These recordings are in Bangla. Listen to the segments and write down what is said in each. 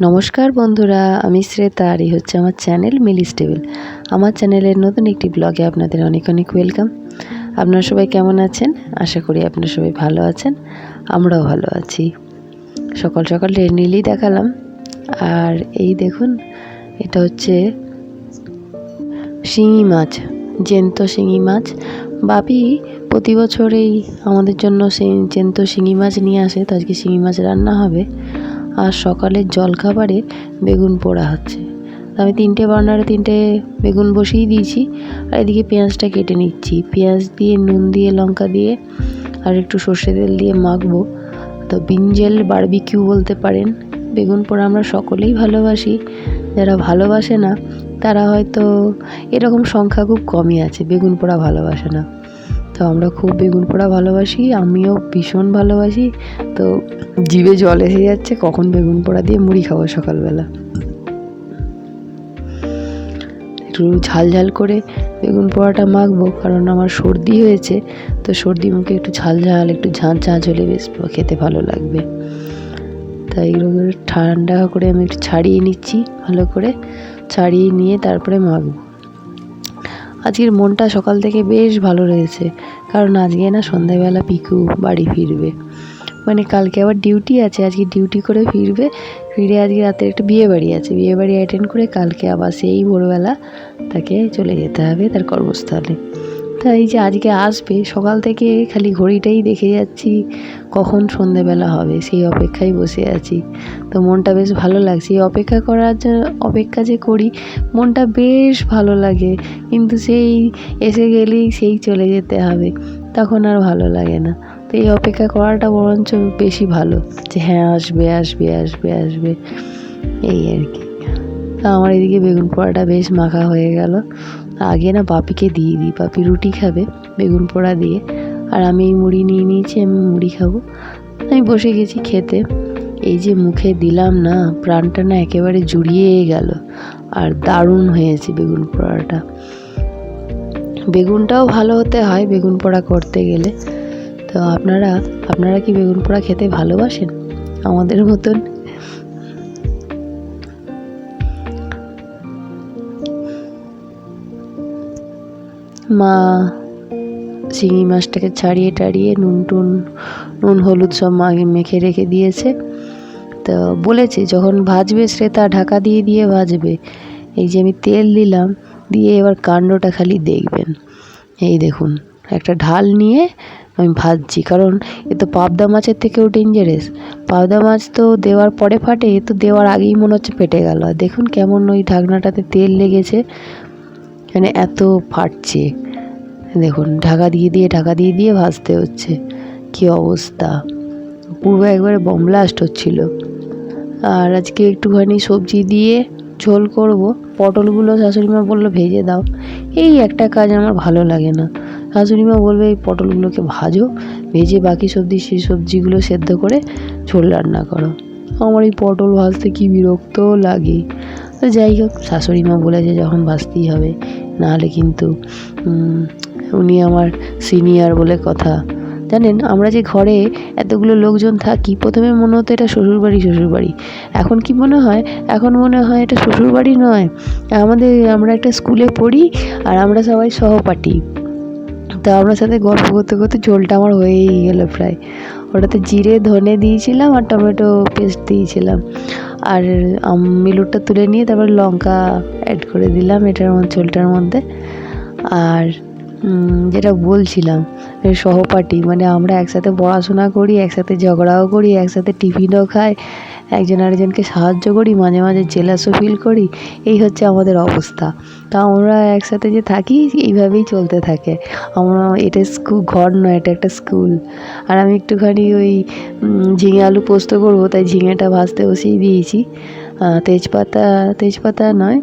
নমস্কার বন্ধুরা, আমি শ্রেতা আর হচ্ছে আমার চ্যানেল মিলি স্টেবল আমার চ্যানেলের নতুন একটি ব্লগে আপনাদের অনেক অনেক ওয়েলকাম। আপনারা সবাই কেমন আছেন? আশা করি আপনারা সবাই ভালো আছেন, আমরাও ভালো আছি। সকাল সকাল নীলই দেখালাম। আর এই দেখুন, এটা হচ্ছে শিঙি মাছ, জেন্ত শিঙি মাছ। বাপি প্রতি বছরেই আমাদের জন্য সেই জেন্ত শিঙি মাছ নিয়ে আসে, তো আজকে শিঙি মাছ রান্না হবে। আর সকালের জলখাবারে বেগুন পোড়া হচ্ছে। আমি তিনটে বার্নারে তিনটে বেগুন বসিয়ে দিয়েছি, আর এদিকে পেঁয়াজটা কেটে নিচ্ছি। পেঁয়াজ দিয়ে, নুন দিয়ে, লঙ্কা দিয়ে, আর একটু সর্ষে তেল দিয়ে মাখবো। তো বিঞ্জেল বারবিকিউ বলতে পারেন। বেগুন পোড়া আমরা সকলেই ভালোবাসি। যারা ভালোবাসে না, তারা হয়তো এরকম সংখ্যা খুব কমই আছে। বেগুন পোড়া ভালোবাসে না। তো আমরা খুব বেগুন পোড়া ভালোবাসি, আমিও ভীষণ ভালোবাসি। তো জিভে জল এসে যাচ্ছে, কখন বেগুন পোড়া দিয়ে মুড়ি খাব সকালবেলা। একটু ঝাল ঝাল করে বেগুন পোড়াটা মাখবো, কারণ আমার সর্দি হয়েছে। তো সর্দি মুখে একটু ঝাল ঝাল, একটু ঝাঁঝ ঝাঁঝ হলে বেশ খেতে ভালো লাগবে। তাই ঠান্ডা করে আমি একটু ছাড়িয়ে নিচ্ছি, ভালো করে। ছাড়িয়ে নিয়ে তারপরে মাখবো। আজকের মনটা সকাল থেকে বেশ ভালো রয়েছে, কারণ আজকে না সন্ধ্যাবেলা পিকু বাড়ি ফিরবে। মানে কালকে আবার ডিউটি আছে, আজকে ডিউটি করে ফিরবে, ফিরে আজকে রাতে একটা বিয়ে বাড়ি আছে। বিয়ে বাড়ি অ্যাটেন্ড করে কালকে আবার সেই ভোরবেলা তাকে চলে যেতে হবে তার কর্মস্থলে। তাই যে আজকে আসবে, সকাল থেকে খালি ঘড়িটাই দেখে যাচ্ছি, কখন সন্ধেবেলা হবে, সেই অপেক্ষায় বসে আছি। তো মনটা বেশ ভালো লাগছে। এই অপেক্ষা করার অপেক্ষা যে করি, মনটা বেশ ভালো লাগে। কিন্তু সেই এসে গেলেই সেই চলে যেতে হবে। তখন আর ভালো লাগে না। তো এই অপেক্ষা করাটা বরঞ্চ বেশি ভালো। যে হ্যাঁ আসবে আসবে আসবে আসবে। এই আর কি। তা আমার এদিকে বেগুন পোড়াটা বেশ মাখা হয়ে গেল। আগে না পাপিকে দিয়ে দিই। পাপি রুটি খাবে বেগুন পোড়া দিয়ে। আর আমি এই মুড়ি নিয়ে নিয়েছি, আমি মুড়ি খাব। আমি বসে গেছি খেতে। এই যে মুখে দিলাম না, প্রাণটা না একেবারে জুড়িয়ে গেল। আর দারুণ হয়েছে বেগুন পোড়াটা। বেগুনটাও ভালো হতে হয় বেগুন পোড়া করতে গেলে। তো আপনারা আপনারা কি বেগুন পোড়া খেতে ভালোবাসেন? আমাদের মতন। মা শিঙি মাছটাকে ছাড়িয়ে টাড়িয়ে নুন টুন, নুন হলুদ সব মাগে মেখে রেখে দিয়েছে। তো বলেছে, যখন ভাজবে শ্রেতা ঢাকা দিয়ে দিয়ে ভাজবে। এই যে আমি তেল দিলাম দিয়ে এবার কাণ্ডটা খালি দেখবেন। এই দেখুন, একটা ঢাল নিয়ে আমি ভাজছি, কারণ এ তো পাবদা মাছের থেকেও ডেঞ্জারেস পাবদা মাছ তো দেওয়ার পরে ফাটে, এ তো দেওয়ার আগেই মনে হচ্ছে ফেটে গেল। আর দেখুন কেমন ওই ঢাকনাটাতে তেল লেগেছে মানে এত ফাটছে। দেখুন, ঢাকা দিয়ে দিয়ে, ঢাকা দিয়ে দিয়ে ভাজতে হচ্ছে। কী অবস্থা! পূর্বে একবারে বমব্লাস্ট হচ্ছিল। আর আজকে একটুখানি সবজি দিয়ে ঝোল করব, পটলগুলো শাশুড়িমা বলল, ভেজে দাও। এই একটা কাজ আমার ভালো লাগে না। শাশুড়িমা বলবে, এই পটলগুলোকে ভাজো, ভেজে বাকি সবজি, সেই সবজিগুলো সেদ্ধ করে ঝোল রান্না করো। আমার এই পটল ভাজতে কি বিরক্ত লাগে। যাই হোক শাশুড়ি মা বলেছে যখন ভাজতেই হবে। নাহলে কিন্তু উনি আমার সিনিয়র বলে কথা। জানেন, আমরা যে ঘরে এতগুলো লোকজন থাকি, প্রথমে মনে হতো এটা শ্বশুরবাড়ি শ্বশুরবাড়ি। এখন কি মনে হয়? এখন মনে হয় এটা শ্বশুরবাড়ি নয়। আমাদের, আমরা একটা স্কুলে পড়ি আর আমরা সবাই সহপাঠী। তো আপনার সাথে গল্প করতে করতে ঝোলটা আমার হয়েই গেল প্রায়। ওটাতে জিরে, ধনে দিয়েছিলাম আর টমেটো পেস্ট দিয়েছিলাম। আর মিলুরটা তুলে নিয়ে তারপর লঙ্কা অ্যাড করে দিলাম এটার ঝোলটার মধ্যে। আর যেটা বলছিলাম সহপাঠী মানে আমরা একসাথে পড়াশোনা করি, একসাথে ঝগড়াও করি, একসাথে টিফিনও খাই, একজন আরেকজনকে সাহায্য করি, মাঝে মাঝে জেলাসও ফিল করি, এই হচ্ছে আমাদের অবস্থা। তা আমরা একসাথে যে থাকি, এইভাবেই চলতে থাকে। আমরা, এটা স্কুল ঘর নয়, এটা একটা স্কুল আর আমি একটুখানি ওই ঝিঙে আলু পোস্ত করব, তাই ঝিঙেটা ভাজতে বসিয়ে দিয়েছি। তেজপাতা তেজপাতা নয়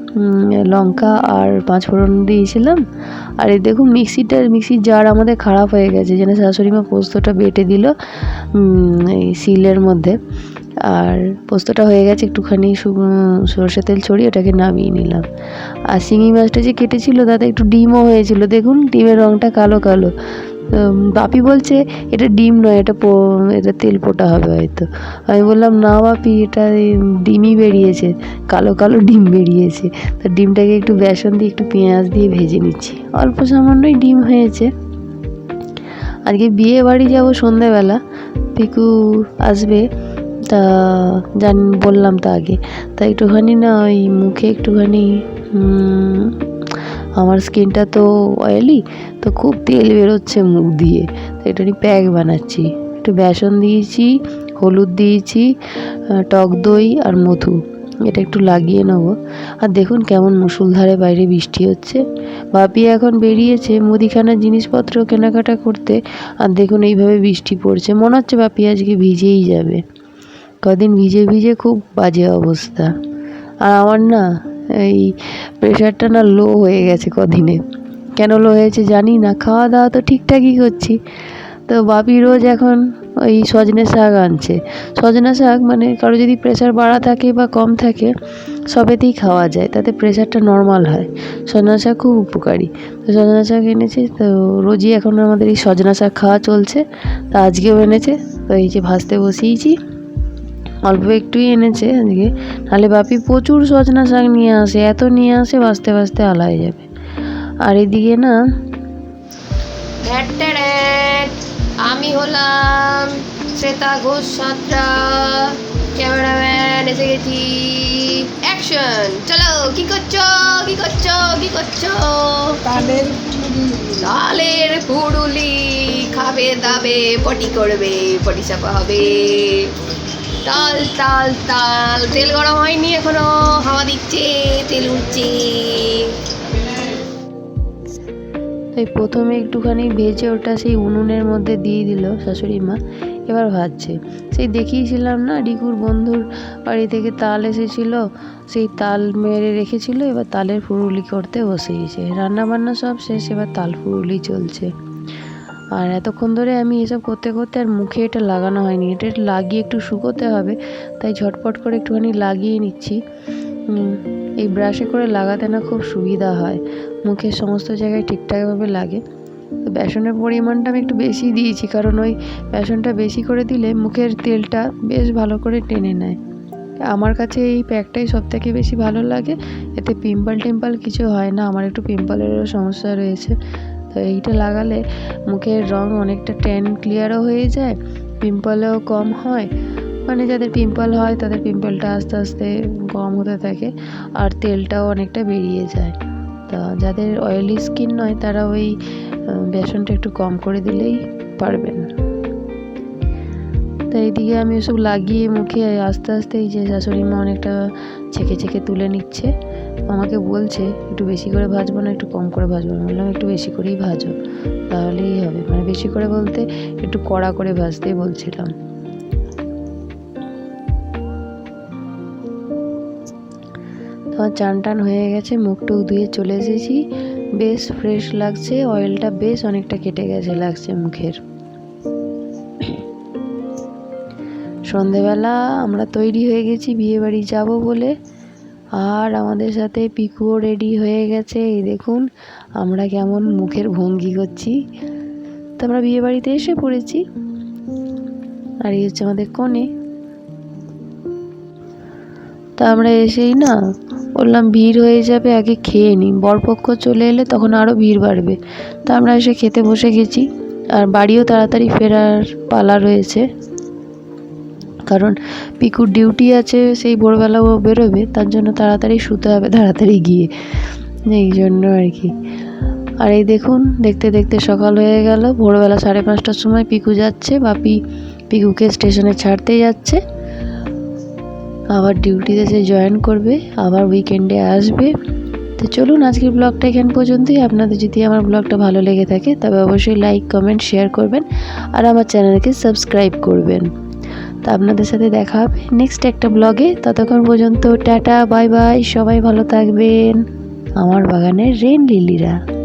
লঙ্কা আর পাঁচ ফোড়ন দিয়েছিলাম। আর এই দেখুন, মিক্সিটা, মিক্সির জার আমাদের খারাপ হয়ে গেছে, যেন শাশুড়ি মা পোস্তটা বেটে দিল এই শিলের মধ্যে। আর পোস্তটা হয়ে গেছে একটুখানি সর্ষে তেল ছড়িয়ে, ওটাকে নামিয়ে নিলাম। আর শিঙি মাছটা যে কেটেছিল, তাতে একটু ডিমও হয়েছিল। দেখুন, ডিমের রঙটা কালো কালো। বাপি বলছে, এটা ডিম নয়, এটা এটা তেল পোটা হবে হয়তো। আমি বললাম, না বাপি, এটা ডিমই বেরিয়েছে, কালো কালো ডিম বেরিয়েছে। তো ডিমটাকে একটু বেসন দিয়ে, একটু পেঁয়াজ দিয়ে ভেজে নিচ্ছি। অল্প সামান্যই ডিম হয়েছে। আজকে বিয়ে বাড়ি যাব সন্ধেবেলা পিকু আসবে, তা জান, বললাম তো আগে। তা একটুখানি না ওই মুখে একটুখানি আমার স্কিনটা তো অয়েলি তো খুব তেল বেরোচ্ছে মুখ দিয়ে, তো একটুখানি প্যাক বানাচ্ছি। একটু বেসন দিয়েছি, হলুদ দিয়েছি টক দই আর মধু, এটা একটু লাগিয়ে নেব। আর দেখুন কেমন মুসুলধারে বাইরে বৃষ্টি হচ্ছে। বাপি এখন বেরিয়েছে মুদিখানার জিনিসপত্র কেনাকাটা করতে, আর দেখুন এইভাবে বৃষ্টি পড়ছে। মনে হচ্ছে বাপি আজকে ভিজেই যাবে। কদিন ভিজে ভিজে খুব বাজে অবস্থা। আর আমার না এই প্রেশারটা না লো হয়ে গেছে কদিনে। কেন লো হয়েছে জানি না খাওয়া দাওয়া তো ঠিকঠাকই করছি। তো বাপি রোজ এখন ওই সজনে শাক আনছে। সজনা শাক মানে কারও যদি প্রেশার বাড়া থাকে বা কম থাকে, সবেতেই খাওয়া যায়, তাতে প্রেশারটা নর্মাল হয়। সজনা শাক খুব উপকারী। তো সজনা শাক এনেছে, তো রোজই এখন আমাদের এই সজনা শাক খাওয়া চলছে। তো আজকেও এনেছে, তো এই যে ভাজতে বসিয়েছি। অল্প একটুই এনেছে আজকে। নাহলে বাপি প্রচুর সজনা শাক নিয়ে আসে এত নিয়ে আসে বাঁচতে বাঁচতে আলায় যাবে। আর এদিকে না আমি হলাম শ্বেতা ঘোষ সাঁতরা ক্যামেরাম্যান এসে গেছি। অ্যাকশন চলো কি করছ কি করছ কি করছ? তালের তালের পুরুলি খাবে দাবে পটি করবে পটি চাপা হবে। তাল তাল তাল। তেল গরম হয়নি এখনও। হাওয়া দিচ্ছে, তেল উঠছে। তাই প্রথমে একটুখানি ভেজে ওটা সেই উনুনের মধ্যে দিয়ে দিল শাশুড়ি মা। এবার ভাজছে। সেই দেখিয়েছিলাম না, রিকুর বন্ধুর বাড়ি থেকে তাল এসেছিল। সেই তাল মেরে রেখেছিল, এবার তালের ফুরুলি করতে বসেছে রান্না বান্না সব শেষ, এবার তাল ফুরুলি চলছে। আর এতক্ষণ ধরে আমি এসব করতে করতে আর মুখে এটা লাগানো হয়নি। এটা লাগিয়ে একটু শুকোতে হবে, তাই ঝটপট করে একটুখানি লাগিয়ে নিচ্ছি। এই ব্রাশে করে লাগাতে না খুব সুবিধা হয়। মুখের সমস্ত জায়গায় ঠিকঠাকভাবে লাগে। তো বেসনের পরিমাণটা আমি একটু বেশি দিয়েছি, কারণ ওই বেসনটা বেশি করে দিলে মুখের তেলটা বেশ ভালো করে টেনে নেয়। আমার কাছে এই প্যাকটাই সব থেকে বেশি ভালো লাগে। এতে পিম্পল টিম্পল কিছু হয় না, আমার একটু পিম্পলেরও সমস্যা রয়েছে। তো এইটা লাগালে মুখের রং অনেকটা ট্যান ক্লিয়ারও হয়ে যায় পিম্পলও কম হয়। মানে যাদের পিম্পল হয়, তাদের পিম্পলটা আস্তে আস্তে কম হতে থাকে আর তেলটাও অনেকটা বেরিয়ে যায়। তা যাদের অয়েলি স্কিন নয়, তারা ওই বেসনটা একটু কম করে দিলেই পারবেন। তো এইদিকে আমি ওসব লাগিয়ে মুখে আস্তে আস্তে এই যে শাশুড়ি মা অনেকটা ছেঁকে ছেঁকে তুলে নিচ্ছে। আমাকে বলছে, একটু বেশি করে ভাজবো না, একটু কম করে ভাজবো। আমি বললাম, একটু বেশি করেই ভাজো, তাহলেই হবে। মানে বেশি করে বলতে একটু কড়া করে ভাজতেই বলছিলাম। তো আমার চান টান হয়ে গেছে, মুখ টুক ধুয়ে চলে এসেছি। বেশ ফ্রেশ লাগছে অয়েলটা বেশ অনেকটা কেটে গেছে, লাগছে মুখের। সন্ধেবেলা আমরা তৈরি হয়ে গেছি বিয়ে বাড়ি যাব বলে। আর আমাদের সাথে পিকুও রেডি হয়ে গেছে। এই দেখুন, আমরা কেমন মুখের ভঙ্গি করছি। তো আমরা বিয়ে বাড়িতে এসে পড়েছি। আর এই হচ্ছে আমাদের কনে। তা আমরা এসেই না, বললাম ভিড় হয়ে যাবে, আগে খেয়ে নিই। বরপক্ষ চলে এলে তখন আরও ভিড় বাড়বে। তা আমরা এসে খেতে বসে গেছি। আর বাড়িও তাড়াতাড়ি ফেরার পালা রয়েছে। কারণ পিকুর ডিউটি আছে, সেই ভোরবেলা ও বেরোবে, তার জন্য তাড়াতাড়ি শুতে হবে, তাড়াতাড়ি গিয়ে। এই জন্য আর কি। আর এই দেখুন, দেখতে দেখতে সকাল হয়ে গেল, ভোরবেলা সাড়ে পাঁচটার সময় পিকু যাচ্ছে, বাপি পিকুকে স্টেশনে ছাড়তে যাচ্ছে। আবার ডিউটিতে সে জয়েন করবে, আবার উইকেন্ডে আসবে। তো চলুন আজকের ব্লগটা এখান পর্যন্তই। আপনাদের যদি আমার ব্লগটা ভালো লেগে থাকে, তবে অবশ্যই লাইক কমেন্ট শেয়ার করবেন, আর আমার চ্যানেলকে সাবস্ক্রাইব করবেন। তো আপনাদের সাথে দেখা হবে নেক্সট একটা ব্লগে ততক্ষণ পর্যন্ত টাটা বাই বাই সবাই ভালো থাকবেন। আমার বাগানের রেন লিলিরা